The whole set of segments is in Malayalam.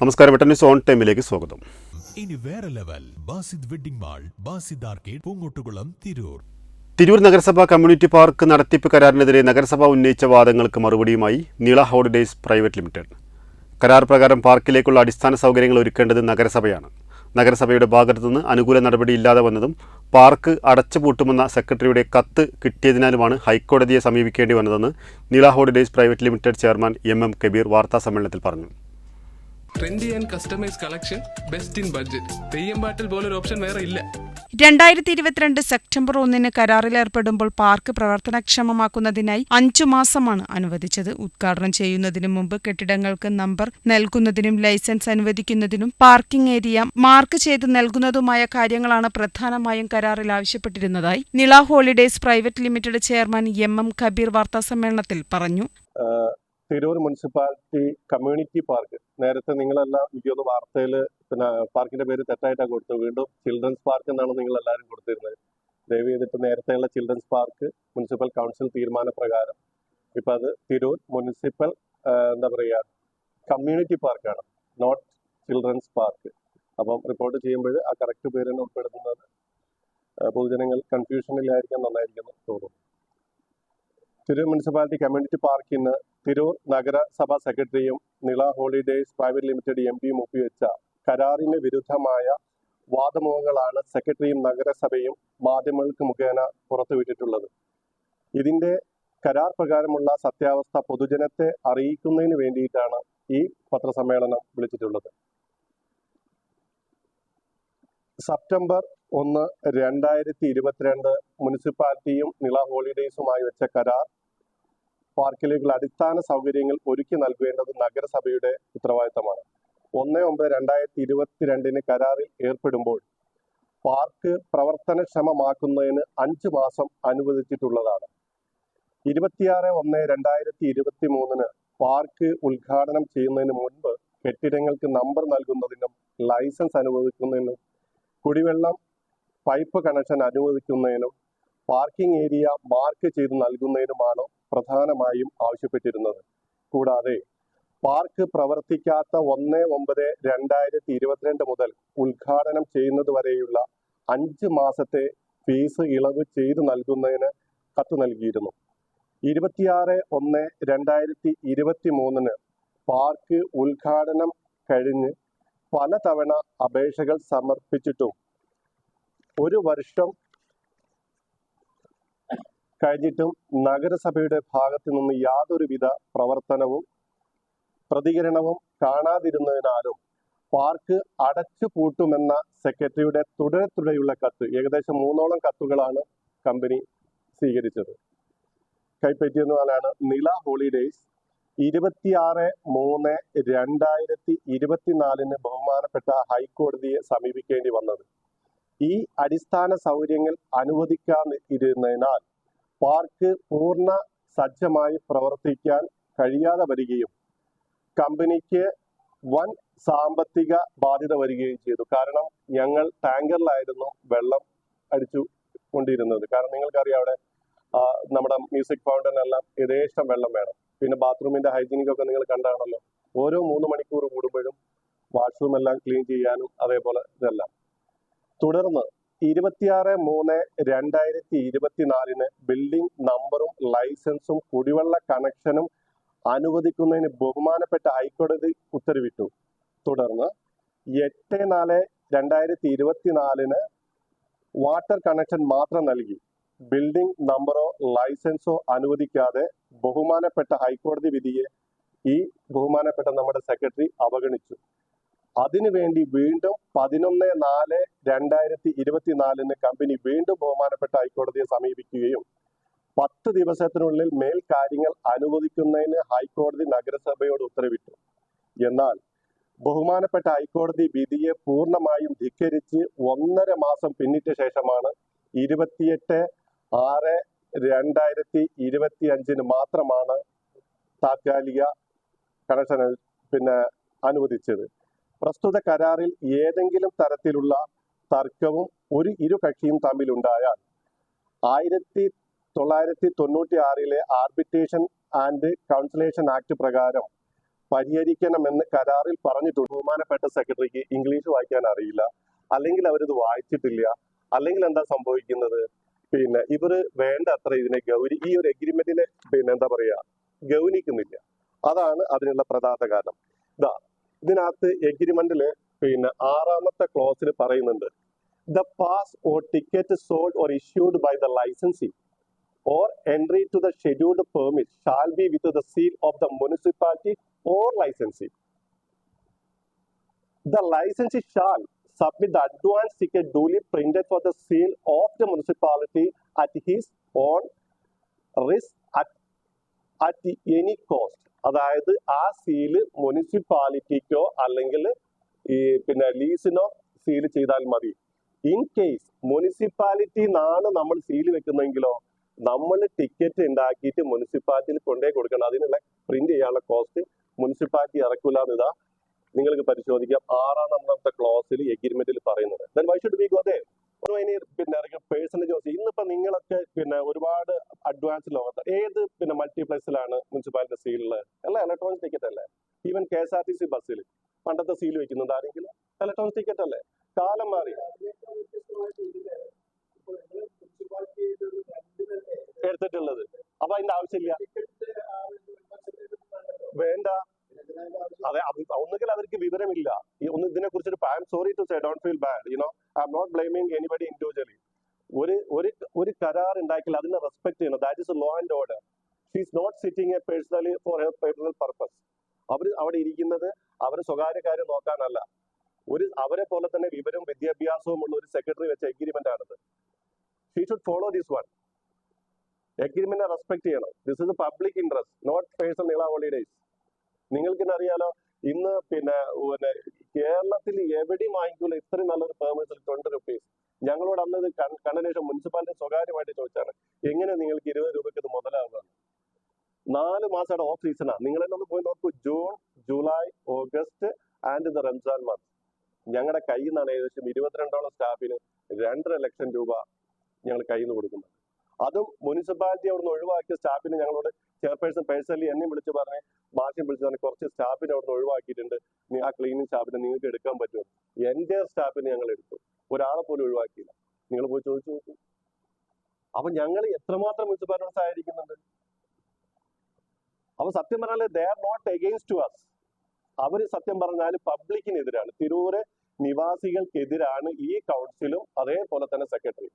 നമസ്കാരം വെട്ടൻ ന്യൂസ് ഓൺ ടൈമിലേക്ക് സ്വാഗതം. ഇനി വേറെ level Basid wedding mall Basid arcade Poongottukulam Tirur. Tirur നഗരസഭ കമ്മ്യൂണിറ്റി പാർക്ക് നടത്തിപ്പ് കരാറിനെതിരെ നഗരസഭ ഉന്നയിച്ച വാദങ്ങൾക്ക് മറുപടിയുമായി നീള ഹോളിഡേയ്സ് പ്രൈവറ്റ് ലിമിറ്റഡ്. കരാർ പ്രകാരം പാർക്കിലേക്കുള്ള അടിസ്ഥാന സൗകര്യങ്ങൾ ഒരുക്കേണ്ടത് നഗരസഭയാണ്. നഗരസഭയുടെ ഭാഗത്തുനിന്ന് അനുകൂല നടപടിയില്ലാതെ വന്നതും പാർക്ക് അടച്ചുപൂട്ടുമെന്ന സെക്രട്ടറിയുടെ കത്ത് കിട്ടിയതിനാലുമാണ് ഹൈക്കോടതിയെ സമീപിക്കേണ്ടി വന്നതെന്ന് Nila holidays private limited chairman M M Kabeer വാർത്താ സമ്മേളനത്തിൽ പറഞ്ഞു. Trendy and customise collection best in budget Theyyam പാട്ടിൽ പോലൊരു ഓപ്ഷൻ വേറെ ഇല്ല. രണ്ടായിരത്തി ഇരുപത്തിരണ്ട് സെപ്റ്റംബർ ഒന്നിന് കരാറിലേർപ്പെടുമ്പോൾ പാർക്ക് പ്രവർത്തനക്ഷമമാക്കുന്നതിനായി അഞ്ചു മാസമാണ് അനുവദിച്ചത്. ഉദ്ഘാടനം ചെയ്യുന്നതിനു മുമ്പ് കെട്ടിടങ്ങൾക്ക് നമ്പർ നൽകുന്നതിനും ലൈസൻസ് അനുവദിക്കുന്നതിനും പാർക്കിംഗ് ഏരിയ മാർക്ക് ചെയ്ത് നൽകുന്നതുമായ കാര്യങ്ങളാണ് പ്രധാനമായും കരാറിൽ ആവശ്യപ്പെട്ടിരുന്നതായി Nila holidays private limited chairman M M Kabeer വാർത്താസമ്മേളനത്തിൽ പറഞ്ഞു. Tirur municipality community park. നേരത്തെ നിങ്ങളെല്ലാം എനിക്കൊന്ന് വാർത്തയിൽ പിന്നെ പാർക്കിന്റെ പേര് തെറ്റായിട്ടാണ് കൊടുത്തത്. വീണ്ടും ചിൽഡ്രൻസ് പാർക്ക് എന്നാണ് നിങ്ങൾ എല്ലാവരും കൊടുത്തിരുന്നത്. ദയവ് ചെയ്തിട്ട് നേരത്തെയുള്ള ചിൽഡ്രൻസ് പാർക്ക് മുനിസിപ്പൽ കൗൺസിൽ തീരുമാനപ്രകാരം. ഇപ്പം അത് തിരൂർ മുനിസിപ്പൽ എന്താ പറയുക കമ്മ്യൂണിറ്റി പാർക്കാണ്. Not children's park. അപ്പം റിപ്പോർട്ട് ചെയ്യുമ്പോൾ ആ കറക്റ്റ് പേര് തന്നെ ഉൾപ്പെടുത്തുന്നത് പൊതുജനങ്ങൾ കൺഫ്യൂഷനിലായിരിക്കാൻ നന്നായിരിക്കുന്നു തോന്നുന്നു. തിരൂർ മുനിസിപ്പാലിറ്റി കമ്മ്യൂണിറ്റി പാർക്കിന് തിരൂർ നഗരസഭാ സെക്രട്ടറിയും Nila holidays private limited M പിയും ഒപ്പുവെച്ച കരാറിന് വിരുദ്ധമായ വാദമുഖങ്ങളാണ് സെക്രട്ടറിയും നഗരസഭയും മാധ്യമങ്ങൾക്ക് മുഖേന പുറത്തുവിട്ടിട്ടുള്ളത്. ഇതിന്റെ കരാർ പ്രകാരമുള്ള സത്യാവസ്ഥ പൊതുജനത്തെ അറിയിക്കുന്നതിന് വേണ്ടിയിട്ടാണ് ഈ പത്രസമ്മേളനം വിളിച്ചിട്ടുള്ളത്. സെപ്റ്റംബർ ഒന്ന് രണ്ടായിരത്തി ഇരുപത്തിരണ്ട് മുനിസിപ്പാലിറ്റിയും നിള ഹോളിഡേയ്സുമായി വെച്ച കരാർ. പാർക്കിലേക്കുള്ള അടിസ്ഥാന സൗകര്യങ്ങൾ ഒരുക്കി നൽകേണ്ടത് നഗരസഭയുടെ ഉത്തരവാദിത്തമാണ്. ഒന്ന് ഒമ്പത് രണ്ടായിരത്തി ഇരുപത്തിരണ്ടിന് കരാറിൽ ഏർപ്പെടുമ്പോൾ പാർക്ക് പ്രവർത്തനക്ഷമമാക്കുന്നതിന് അഞ്ച് മാസം അനുവദിച്ചിട്ടുള്ളതാണ്. ഇരുപത്തിയാറ് ഒന്ന് രണ്ടായിരത്തി ഇരുപത്തി മൂന്നിന് പാർക്ക് ഉദ്ഘാടനം ചെയ്യുന്നതിന് മുൻപ് കെട്ടിടങ്ങൾക്ക് നമ്പർ നൽകുന്നതിനും ലൈസൻസ് അനുവദിക്കുന്നതിനും കുടിവെള്ളം പൈപ്പ് കണക്ഷൻ അനുവദിക്കുന്നതിനും പാർക്കിംഗ് ഏരിയ മാർക്ക് ചെയ്ത് നൽകുന്നതിനുമാണ് പ്രധാനമായും ആവശ്യപ്പെട്ടിരുന്നത്. കൂടാതെ പാർക്ക് പ്രവർത്തിക്കാത്ത ഒന്ന് ഒമ്പത് രണ്ടായിരത്തി ഇരുപത്തിരണ്ട് മുതൽ ഉദ്ഘാടനം ചെയ്യുന്നത് വരെയുള്ള അഞ്ച് മാസത്തെ ഫീസ് ഇളവ് ചെയ്തു നൽകുന്നതിന് കത്ത് നൽകിയിരുന്നു. ഇരുപത്തിയാറ് ഒന്ന് രണ്ടായിരത്തി ഇരുപത്തി മൂന്നിന് പാർക്ക് ഉദ്ഘാടനം കഴിഞ്ഞ് പലതവണ അപേക്ഷകൾ സമർപ്പിച്ചിട്ടും ഒരു വർഷം കഴിഞ്ഞിട്ടും നഗരസഭയുടെ ഭാഗത്തു നിന്ന് യാതൊരുവിധ പ്രവർത്തനവും പ്രതികരണവും കാണാതിരുന്നതിനാലും പാർക്ക് അടച്ചു പൂട്ടുമെന്ന സെക്രട്ടറിയുടെ തുടരെ തുടരെയുള്ള കത്ത് ഏകദേശം മൂന്നോളം കത്തുകളാണ് കമ്പനി സ്വീകരിച്ചത്. കൈപ്പറ്റിയെന്നാലാണ് നില ഹോളിഡേയ്സ്. ഇരുപത്തിയാറ് മൂന്ന് രണ്ടായിരത്തി ഇരുപത്തിനാലിന് ബഹുമാനപ്പെട്ട ഹൈക്കോടതിയെ സമീപിക്കേണ്ടി വന്നത്. ഈ അടിസ്ഥാന സൗകര്യങ്ങൾ അനുവദിക്കാതിരുന്നതിനാൽ പാർക്ക് പൂർണ സജ്ജമായി പ്രവർത്തിക്കാൻ കഴിയാതെ വരികയും കമ്പനിക്ക് വൻ സാമ്പത്തിക ബാധ്യത വരികയും ചെയ്തു. കാരണം ഞങ്ങൾ ടാങ്കറിലായിരുന്നു വെള്ളം അടിച്ചു കൊണ്ടിരുന്നത്. കാരണം നിങ്ങൾക്കറിയാം അവിടെ നമ്മുടെ മ്യൂസിക് ഫൗണ്ടൻ എല്ലാം യഥേഷ്ടം വെള്ളം വേണം. പിന്നെ ബാത്റൂമിന്റെ ഹൈജീനിക് ഒക്കെ നിങ്ങൾ കണ്ടാണല്ലോ. ഓരോ മൂന്ന് മണിക്കൂർ കൂടുമ്പോഴും വാഷ്റൂം എല്ലാം ക്ലീൻ ചെയ്യാനും അതേപോലെ ഇതെല്ലാം. തുടർന്ന് ഇരുപത്തിയാറ് മൂന്ന് രണ്ടായിരത്തി ഇരുപത്തിനാലിന് ബിൽഡിംഗ് നമ്പറും ലൈസൻസും കുടിവെള്ള കണക്ഷനും അനുവദിക്കുന്നതിന് ബഹുമാനപ്പെട്ട ഹൈക്കോടതി ഉത്തരവിട്ടു. തുടർന്ന് എട്ട് നാല് രണ്ടായിരത്തി ഇരുപത്തിനാലിന് വാട്ടർ കണക്ഷൻ മാത്രം നൽകി. ബിൽഡിംഗ് നമ്പറോ ലൈസൻസോ അനുവദിക്കാതെ ബഹുമാനപ്പെട്ട ഹൈക്കോടതി വിധിയെ ഈ ബഹുമാനപ്പെട്ട നമ്മുടെ സെക്രട്ടറി അവഗണിച്ചു. അതിനുവേണ്ടി വീണ്ടും പതിനൊന്ന് നാല് രണ്ടായിരത്തി ഇരുപത്തിനാലിന് കമ്പനി വീണ്ടും ബഹുമാനപ്പെട്ട ഹൈക്കോടതിയെ സമീപിക്കുകയും പത്ത് ദിവസത്തിനുള്ളിൽ മേൽ കാര്യങ്ങൾ അനുവദിക്കുന്നതിന് ഹൈക്കോടതി നഗരസഭയോട് ഉത്തരവിട്ടു. എന്നാൽ ബഹുമാനപ്പെട്ട ഹൈക്കോടതി വിധിയെ പൂർണമായും ധിക്കരിച്ച് ഒന്നര മാസം പിന്നിട്ട ശേഷമാണ് ഇരുപത്തിയെട്ട് ആറ് രണ്ടായിരത്തി ഇരുപത്തി അഞ്ചിന് മാത്രമാണ് താത്കാലിക കണക്ഷൻ പിന്നെ അനുവദിച്ചത്. പ്രസ്തുത കരാറിൽ ഏതെങ്കിലും തരത്തിലുള്ള തർക്കവും ഒരു ഇരു കക്ഷിയും തമ്മിലുണ്ടായാൽ ആയിരത്തി തൊള്ളായിരത്തി തൊണ്ണൂറ്റി ആറിലെ ആർബിറ്റേഷൻ ആൻഡ് കൗൺസിലേഷൻ ആക്ട് പ്രകാരം പരിഹരിക്കണമെന്ന് കരാറിൽ പറഞ്ഞിട്ടുണ്ട്. ബഹുമാനപ്പെട്ട സെക്രട്ടറിക്ക് ഇംഗ്ലീഷ് വായിക്കാൻ അറിയില്ല. അല്ലെങ്കിൽ അവരിത് വായിച്ചിട്ടില്ല. അല്ലെങ്കിൽ എന്താ സംഭവിക്കുന്നത്? പിന്നെ ഇവർ വേണ്ട അത്ര ഇതിനെ ഗൗരി ഈ ഒരു എഗ്രിമെന്റിനെ പിന്നെ എന്താ പറയാ ഗൗനിക്കുന്നില്ല. അതാണ് അതിനുള്ള പ്രധാന കാരണം. ഇതാ ഇതിനകത്ത് എഗ്രിമെന്റിൽ പിന്നെ ആറാമത്തെ ക്ലോസിൽ പറയുന്നുണ്ട് the pass or ticket sold or issued by the licensee entry to the scheduled permit shall be with the seal of the municipality or licensee. The licensee shall submit the advance ticket duly printed for the seal of the municipality at his own risk at, at any cost. അതായത് ആ സീൽ മുനിസിപ്പാലിറ്റിക്കോ അല്ലെങ്കിൽ ഈ പിന്നെ ലീസിനോ സീൽ ചെയ്താൽ മതി. ഇൻ കേസ് മുനിസിപ്പാലിറ്റി നിന്നാണ് നമ്മൾ സീൽ വെക്കുന്നതെങ്കിലോ നമ്മൾ ടിക്കറ്റ് ഉണ്ടാക്കിയിട്ട് മുനിസിപ്പാലിറ്റിയിൽ കൊണ്ടേ കൊടുക്കണം. അതിനുള്ള പ്രിന്റ് ചെയ്യാനുള്ള കോസ്റ്റ് മുനിസിപ്പാലിറ്റി ഇറക്കൂല ഇതാ നിങ്ങൾക്ക് പരിശോധിക്കാം. ആറാം നമ്മളത്തെ ക്ലോസിൽ എഗ്രിമെന്റിൽ പറയുന്നത്. വൈ ഷുഡ് ദേ പിന്നെ പേഴ്സണേജ് ഇന്നിപ്പോ നിങ്ങളൊക്കെ പിന്നെ ഒരുപാട് അഡ്വാൻസ് ലോകത്ത് ഏത് പിന്നെ മൾട്ടിപ്ലക്സിലാണ് മുനിസിപ്പാലിറ്റി സീലുള്ളത് അല്ല ഇലക്ട്രോണിക് ടിക്കറ്റ് അല്ലേ? Even K S R T C ബസ്സിൽ പണ്ടത്തെ സീൽ വെക്കുന്നുണ്ട്. ആരെങ്കിലും ഇലക്ട്രോണിക് ടിക്കറ്റ് അല്ലേ? കാലം മാറി. എടുത്തിട്ടുള്ളത്. അപ്പൊ അതിന്റെ ആവശ്യമില്ല. വേണ്ട. അതെ ഒന്നുകിൽ അവർക്ക് വിവരമില്ല. ഒന്ന് ഇതിനെ കുറിച്ചൊരു I'm sorry to say don't feel bad you know I'm not blaming anybody individually ഒരു ഒരു ഒരു കരാർ ഉണ്ടാക്കിയാൽ അതിനെ റെസ്പെക്ട് ചെയ്യണം. That is law and order she is not sitting a personally for her personal purpose അവർ അവിടെ ഇരിക്കുന്നത് അവരെ സ്വകാര്യ കാര്യം നോക്കാനല്ല. ഒരു അവരെ പോലെ തന്നെ വിവരവും വിദ്യാഭ്യാസവും ഉള്ള ഒരു സെക്രട്ടറി വെച്ച എഗ്രിമെന്റ് ആണിത്. She should follow this one agreement respect ചെയ്യണം. This is public interest not personal Nila നിങ്ങൾക്ക് തന്നെ അറിയാലോ ഇന്ന് പിന്നെ പിന്നെ കേരളത്തിൽ എവിടെയും വാങ്ങിക്കൂല ഇത്രയും നല്ലൊരു പെർമിഷൻ ട്വന്റി റുപ്പീസ് ഞങ്ങളോട് അന്ന് ഇത് ശേഷം മുനിസിപ്പാലിറ്റി സ്വകാര്യമായിട്ട് ചോദിച്ചാണ് എങ്ങനെ നിങ്ങൾക്ക് ഇരുപത് രൂപയ്ക്ക് ഇത് മുതലാകുന്നത് നാല് മാസമാണ് ഓഫ് സീസണാ നിങ്ങൾ എന്നൊന്ന് പോയി നോക്കൂ. June July August and the Ramzan month ഞങ്ങളുടെ കയ്യിൽ നിന്നാണ് ഏകദേശം ഇരുപത്തിരണ്ടോളം സ്റ്റാഫിന് രണ്ടര ലക്ഷം രൂപ ഞങ്ങൾ കയ്യിൽ നിന്ന് കൊടുക്കുന്നത്. അതും മുനിസിപ്പാലിറ്റി അവിടുന്ന് ഒഴിവാക്കിയ സ്റ്റാഫിന് ഞങ്ങളോട് ചെയർപേഴ്സൺ പേഴ്സണലി എന്നെ വിളിച്ച് പറഞ്ഞ് മാഷ്യം വിളിച്ച് പറഞ്ഞ് കുറച്ച് സ്റ്റാഫിനെ അവിടുന്ന് ഒഴിവാക്കിയിട്ടുണ്ട്. ആ ക്ലീനിങ് സ്റ്റാഫിനെ നിങ്ങൾക്ക് എടുക്കാൻ പറ്റുമോ? എന്റെ സ്റ്റാഫിനെ ഞങ്ങൾ എടുത്തു. ഒരാളെ പോലും ഒഴിവാക്കിയില്ല. നിങ്ങൾ പോയി ചോദിച്ചു നോക്കൂ. അപ്പൊ ഞങ്ങൾ എത്രമാത്രം മുനിസിപ്പാലിറ്റി സഹായിക്കുന്നുണ്ട് അപ്പൊ സത്യം പറഞ്ഞാൽ they are not against to us അവർ സത്യം പറഞ്ഞാൽ പബ്ലിക്കിനെതിരാണ്. തിരൂര് നിവാസികൾക്കെതിരാണ് ഈ കൗൺസിലും അതേപോലെ തന്നെ സെക്രട്ടറി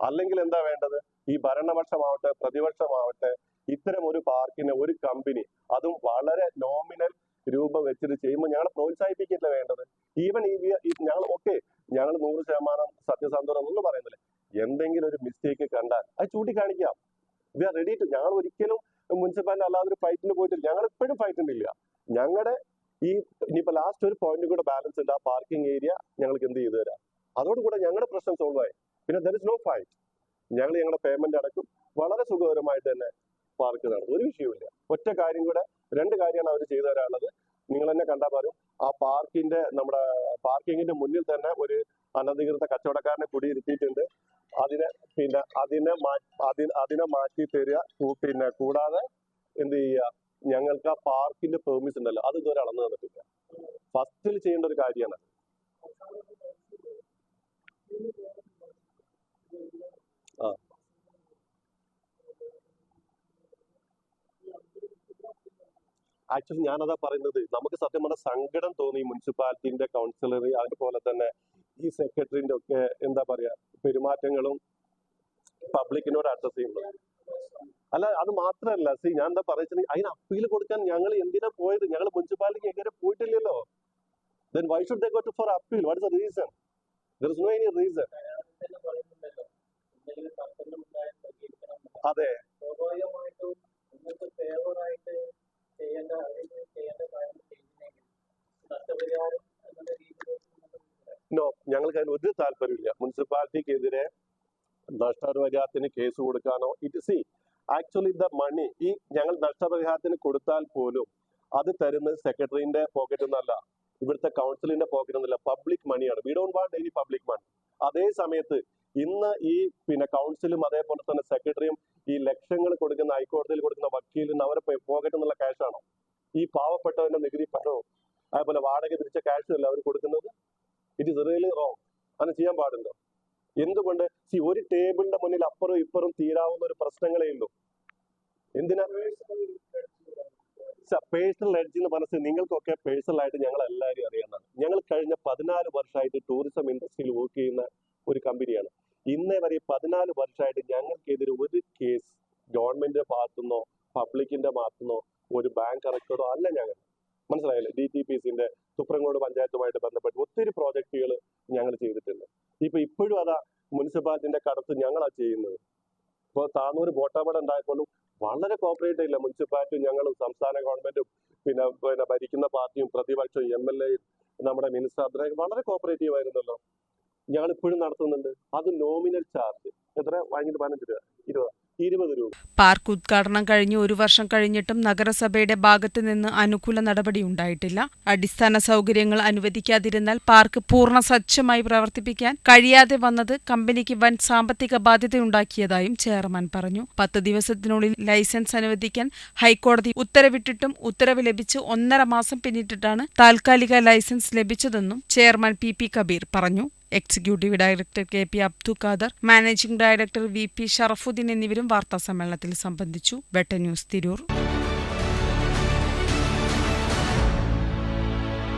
അല്ലെങ്കിൽ എന്താ വേണ്ടത്? ഈ ഭരണപക്ഷമാവട്ടെ പ്രതിപക്ഷമാവട്ടെ ഇത്തരം ഒരു പാർക്കിനെ ഒരു കമ്പനി അതും വളരെ നോമിനൽ രൂപം വെച്ചിട്ട് ചെയ്യുമ്പോൾ ഞങ്ങളെ പ്രോത്സാഹിപ്പിക്കില്ല വേണ്ടത്? ഈവൻ ഈ ഞങ്ങൾ ഓക്കെ ഞങ്ങൾ നൂറ് ശതമാനം സത്യസന്ധത ഒന്നും പറയുന്നില്ല. എന്തെങ്കിലും ഒരു മിസ്റ്റേക്ക് കണ്ടാൽ അത് ചൂണ്ടിക്കാണിക്കാം. വി ആർ റെഡി ടു ഞങ്ങൾ ഒരിക്കലും മുനിസിപ്പാലിറ്റി അല്ലാതെ ഒരു ഫൈറ്റിന് പോയിട്ടില്ല. ഞങ്ങൾ ഇപ്പോഴും ഫൈറ്റിനില്ല ഞങ്ങളുടെ ഈ ഇനിയിപ്പോ ലാസ്റ്റ് ഒരു പോയിന്റ് കൂടെ ബാലൻസ് ഉണ്ട്. ആ പാർക്കിംഗ് ഏരിയ ഞങ്ങൾക്ക് എന്ത് ചെയ്തു തരാം. അതോടുകൂടെ ഞങ്ങളുടെ പ്രശ്നം സോൾവ് ആയി. പിന്നെ ദർ ഇസ് നോ ഫൈറ്റ് ഞങ്ങൾ ഞങ്ങളുടെ പേയ്മെന്റ് അടക്കും വളരെ സുഖകരമായിട്ട് തന്നെ പാർക്ക് നടന്നു ഒരു വിഷയമില്ല ഒറ്റ കാര്യം കൂടെ രണ്ട് കാര്യമാണ് അവർ ചെയ്തു തരാനുള്ളത്. നിങ്ങൾ തന്നെ കണ്ടാൽ പറയും ആ പാർക്കിന്റെ നമ്മുടെ പാർക്കിങ്ങിന്റെ മുന്നിൽ തന്നെ ഒരു അനധികൃത കച്ചവടക്കാരനെ കുടിയിരുത്തിയിട്ടുണ്ട്. അതിനെ പിന്നെ അതിനെ മാറ്റി അതിനെ മാറ്റി തരിക പിന്നെ കൂടാതെ എന്ത് ചെയ്യുക? ഞങ്ങൾക്ക് ആ പാർക്കിന്റെ പെർമിഷൻ ഉണ്ടല്ലോ അത് ഇതുവരെ അളന്നു തന്നിട്ടില്ല. ഫസ്റ്റിൽ ചെയ്യേണ്ട ഒരു കാര്യമാണ്. ആ. ആക്ച്വലി ഞാനതാ പറയുന്നത് നമുക്ക് സത്യം പറഞ്ഞ സങ്കടം തോന്നി മുനിസിപ്പാലിറ്റിന്റെ കൗൺസിലർ അതുപോലെ തന്നെ ഈ സെക്രട്ടറിന്റെ ഒക്കെ എന്താ പറയാ പെരുമാറ്റങ്ങളും പബ്ലിക്കിനോട് അഡ്രസ് ചെയ്യുന്നത് അല്ല അത് മാത്രമല്ല സി ഞാൻ എന്താ പറയുന്നത് അതിന് അപ്പീൽ കൊടുക്കാൻ ഞങ്ങൾ എന്തിനാ പോയത്? ഞങ്ങൾ മുനിസിപ്പാലിറ്റിക്ക് എങ്ങനെ പോയിട്ടില്ലല്ലോ. Then why should they go to for appeal what is the reason there is no any reason അതെ. നോ ഞങ്ങൾക്ക് അതിന് ഒരു താല്പര്യമില്ല മുനിസിപ്പാലിറ്റിക്കെതിരെ നഷ്ടപരിഹാരത്തിന് കേസ് കൊടുക്കാനോ? It C actually the money ഈ ഞങ്ങൾ നഷ്ടപരിഹാരത്തിന് കൊടുത്താൽ പോലും അത് തരുന്നത് സെക്രട്ടറിന്റെ പോക്കറ്റ് നിന്നല്ല ഇവിടുത്തെ കൗൺസിലിന്റെ പോക്കറ്റ് നിന്നല്ല പബ്ലിക് മണിയാണ് we don't want any public money അതേ സമയത്ത് ഇന്ന് ഈ പിന്നെ കൗൺസിലും അതേപോലെ തന്നെ സെക്രട്ടറിയും ഈ ലക്ഷങ്ങൾ കൊടുക്കുന്ന ഹൈക്കോടതിയിൽ കൊടുക്കുന്ന വക്കീലിന് അവരെ പോക്കറ്റ് എന്നുള്ള ക്യാഷാണോ ഈ പാവപ്പെട്ടവന്റെ നികുതി പണവും അതേപോലെ വാടക തിരിച്ച ക്യാഷും അല്ല അവർ കൊടുക്കുന്നത്? ഇറ്റ് ഇസ് റിയലി റോങ് അങ്ങനെ ചെയ്യാൻ പാടുണ്ടോ? എന്തുകൊണ്ട്? സി ഒരു ടേബിളിന്റെ മുന്നിൽ അപ്പുറം ഇപ്പുറം തീരാവുന്ന ഒരു പ്രശ്നങ്ങളേ ഉള്ളൂ. എന്തിനാ? പേഴ്സണൽ എഡ്ജ് എന്ന് പറഞ്ഞത് നിങ്ങൾക്കൊക്കെ പേഴ്സണൽ ആയിട്ട് ഞങ്ങൾ എല്ലാവരും അറിയുന്നതാണ് ഞങ്ങൾ കഴിഞ്ഞ പതിനാല് വർഷമായിട്ട് ടൂറിസം ഇൻഡസ്ട്രിയിൽ വർക്ക് ചെയ്യുന്ന ഒരു കമ്പനിയാണ് ഇന്നേ വരെ പതിനാല് വർഷമായിട്ട് ഞങ്ങൾക്കെതിരെ ഒരു കേസ് ഗവൺമെന്റിന്റെ ഭാഗത്തുനിന്നോ പബ്ലിക്കിന്റെ ഭാഗത്തുനിന്നോ ഒരു ബാങ്ക് റെക്കോർഡോ അല്ല ഞങ്ങൾ. മനസ്സിലായില്ലേ? ഡി ടി പി സിന്റെ സുപ്രീംകോടതി പഞ്ചായത്തുമായിട്ട് ബന്ധപ്പെട്ട് ഒത്തിരി പ്രോജക്റ്റുകൾ ഞങ്ങൾ ചെയ്തിട്ടുണ്ട്. ഇപ്പൊ ഇപ്പോഴും അതാ മുനിസിപ്പാലിറ്റിന്റെ കടത്ത് ഞങ്ങളാ ചെയ്യുന്നത്. ഇപ്പോൾ താന്നൂർ ബോട്ടാമട ഉണ്ടായപ്പോഴും വളരെ കോപ്പറേറ്റ് ഇല്ല മുനിസിപ്പാലിറ്റിയും ഞങ്ങളും സംസ്ഥാന ഗവൺമെന്റും പിന്നെ പിന്നെ ഭരിക്കുന്ന പാർട്ടിയും പ്രതിപക്ഷവും എം എൽ എയും നമ്മുടെ മിനിസ്റ്റർ അത്ര വളരെ കോപ്പറേറ്റീവ് ആയിരുന്നല്ലോ. ഞങ്ങൾ ഇപ്പോഴും നടത്തുന്നുണ്ട്. അത് നോമിനൽ ചാർജ് എത്ര? വാങ്ങിയിട്ട് പതിനഞ്ച് രൂപ. ഇരുപത്. ഇരുപത് രൂപ. പാർക്ക് ഉദ്ഘാടനം കഴിഞ്ഞ് ഒരു വർഷം കഴിഞ്ഞിട്ടും നഗരസഭയുടെ ഭാഗത്ത് നിന്ന് അനുകൂല നടപടി ഉണ്ടായിട്ടില്ല. അടിസ്ഥാന സൗകര്യങ്ങൾ അനുവദിക്കാതിരുന്നാൽ പാർക്ക് പൂർണ സജ്ജമായി പ്രവർത്തിപ്പിക്കാൻ കഴിയാതെ വന്നത് കമ്പനിക്ക് വൻ സാമ്പത്തിക ബാധ്യതയുണ്ടാക്കിയതായും ചെയർമാൻ പറഞ്ഞു. പത്ത് ദിവസത്തിനുള്ളിൽ ലൈസൻസ് അനുവദിക്കാൻ ഹൈക്കോടതി ഉത്തരവിട്ടിട്ടും ഉത്തരവ് ലഭിച്ച് ഒന്നര മാസം പിന്നിട്ടിട്ടാണ് താൽക്കാലിക ലൈസൻസ് ലഭിച്ചതെന്നും ചെയർമാൻ പി പി കബീർ പറഞ്ഞു. Executive director K P Abdu Khader managing director V P Sharafudheen എന്നിവരും വാർത്താസമ്മേളനത്തിൽ സംബന്ധിച്ചു. വെട്ട ന്യൂസ് തിരൂർ.